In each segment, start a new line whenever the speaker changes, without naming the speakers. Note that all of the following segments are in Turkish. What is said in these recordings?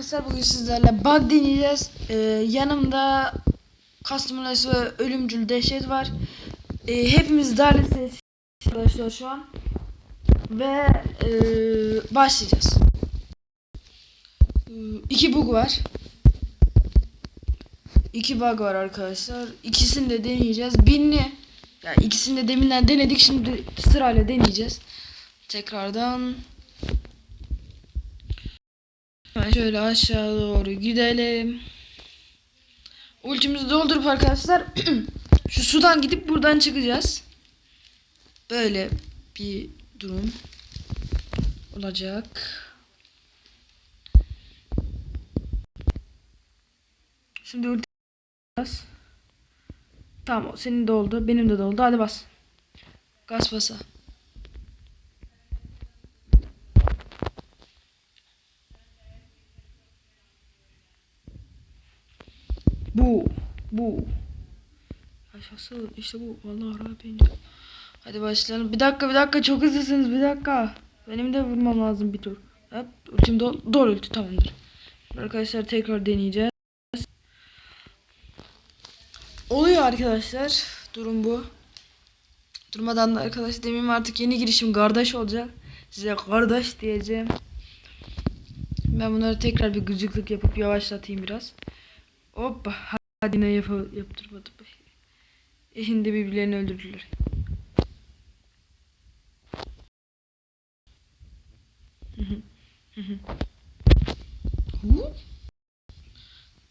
Arkadaşlar bugün sizlerle bug deneyeceğiz. Ee, yanımda Customerless ve Ölümcül Dehşet var. Ee, hepimiz Darles'teyiz arkadaşlar şu an. Ve e, başlayacağız. Ee, iki bug var. İki bug var arkadaşlar. İkisini de deneyeceğiz. Birini yani ikisini de deminden denedik. Şimdi sırayla deneyeceğiz. Tekrardan Hemen şöyle aşağı doğru gidelim. Ultimizi doldurup arkadaşlar şu sudan gidip buradan çıkacağız. Böyle bir durum olacak. Şimdi ulti bas. Tamam senin de oldu. Benim de doldu. Hadi bas. Gaz basa. Bu. Bu. Aşağısı işte bu. Vallahi Rabbim. Hadi başlayalım. Bir dakika bir dakika çok hızlısınız bir dakika. Benim de vurmam lazım bir tur. Hop ultim dol, dol ulti tamamdır. Arkadaşlar tekrar deneyeceğiz. Oluyor arkadaşlar. Durum bu. Durmadan da arkadaş demeyeyim artık yeni girişim kardeş olacak. Size kardeş diyeceğim. Ben bunları tekrar bir gıcıklık yapıp yavaşlatayım biraz. Hoppa hadi ne yap yaptırmadım. Eşinde birbirlerini öldürdüler.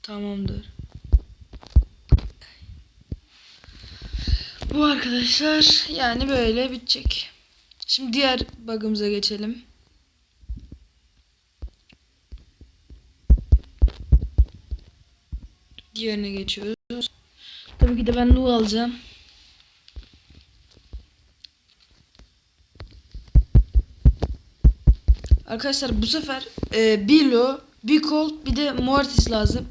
Tamamdır. Bu arkadaşlar yani böyle bitecek. Şimdi diğer bug'ımıza geçelim. Diğerine geçiyoruz. Tabii ki de ben Lu alacağım. Arkadaşlar bu sefer e, bir Lu, bir Colt, bir de Mortis lazım.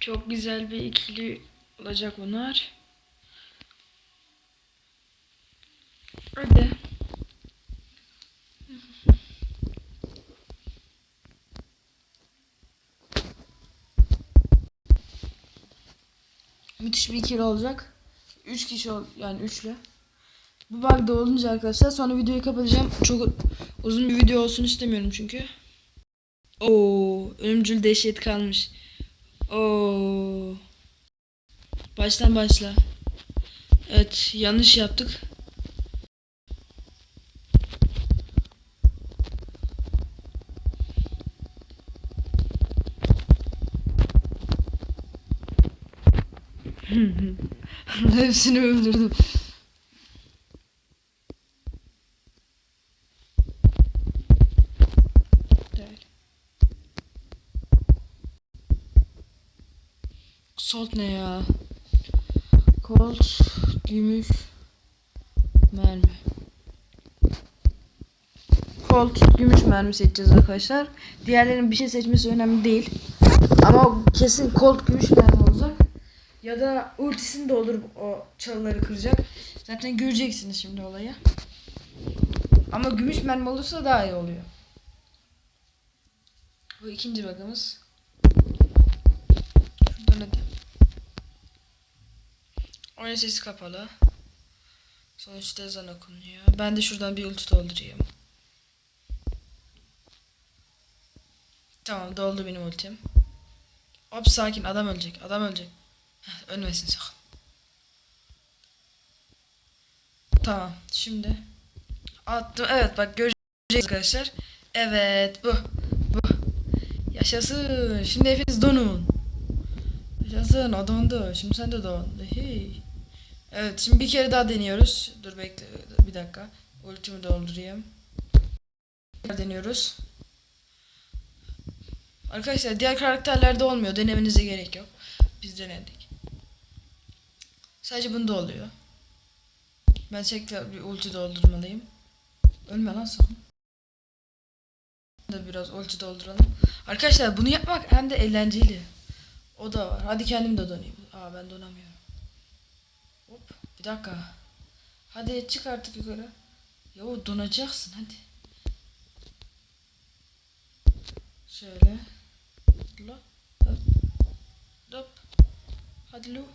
Çok güzel bir ikili olacak bunlar. Hadi. Müthiş bir ikili olacak. 3 kişi ol yani üçlü. Bu bug da olunca arkadaşlar sonra videoyu kapatacağım. Çok uzun bir video olsun istemiyorum çünkü. Oo, ölümcül dehşet kalmış. Oo. Baştan başla. Evet, yanlış yaptık. Hepsini öldürdüm. Salt ne ya? Colt, gümüş, mermi. Colt, gümüş mermi seçeceğiz arkadaşlar. Diğerlerinin bir şey seçmesi önemli değil. Ama kesin Colt, gümüş mermi olacak. Ya da ultisini doldurup o çalıları kıracak. Zaten göreceksiniz şimdi olayı. Ama gümüş mermi olursa daha iyi oluyor. Bu ikinci bakımız. Şuradan hadi. Oyun sesi kapalı. Sonuçta ezan okunuyor. Ben de şuradan bir ulti doldurayım. Tamam doldu benim ultim. Hop sakin adam ölecek. Adam ölecek. Ölmesin sakın. Tamam şimdi attım. Evet bak göreceğiz arkadaşlar. Evet bu. Bu. Yaşasın. Şimdi hepiniz donun. Yaşasın o dondu. Şimdi sen de don. Hey. Evet şimdi bir kere daha deniyoruz. Dur bekle bir dakika. Ultimi doldurayım. Deniyoruz. Arkadaşlar diğer karakterlerde olmuyor. Denemenize gerek yok. Biz denedik. Sadece bunda oluyor. Ben tekrar bir ulti doldurmalıyım. Ölme lan sakın. Da biraz ulti dolduralım. Arkadaşlar bunu yapmak hem de eğlenceli. O da var. Hadi kendim de donayım. Aa ben donamıyorum. Hop bir dakika. Hadi çık artık yukarı. Yo donacaksın hadi. Şöyle. Hop. Hop. Hadi lu.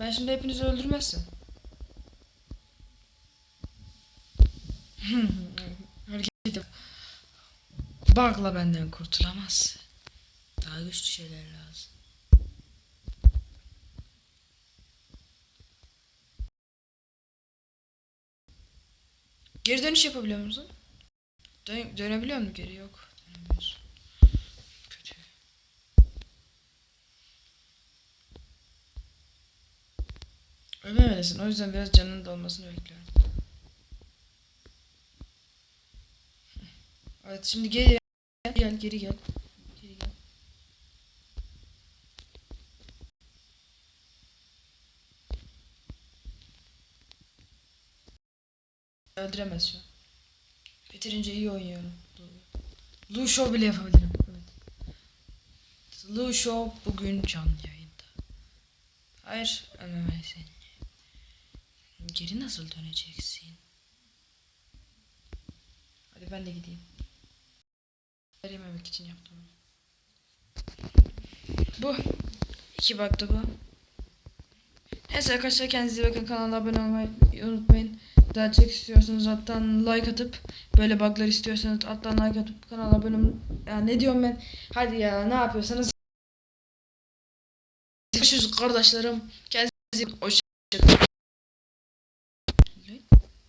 Ben şimdi hepinizi öldürmezsem. Hareket yap. Benden kurtulamaz. Daha güçlü şeyler lazım. Geri dönüş yapabiliyor musun? Dön dönebiliyor musun geri? Yok. Dönemiyorsun. Ölmemelisin. O yüzden biraz canının dolmasını bekliyorum. Evet şimdi gel. Gel geri gel. Geri gel. Öldüremez şu an. İyi oynuyorum. Lu Show bile yapabilirim. Evet. Lu Show bugün canlı yayında. Hayır, ölmemelisin. Geri nasıl döneceksin? Hadi ben de gideyim. Yememek için yaptım. Bu. İki baktı bu. Neyse arkadaşlar kendinize bakın. Kanala abone olmayı unutmayın. Daha çok istiyorsanız alttan like atıp böyle bug'lar istiyorsanız alttan like atıp kanala abone. Ya ne diyorum ben? Hadi ya ne yapıyorsanız. Görüşürüz kardeşlerim. Kendinize. Hoşçakalın.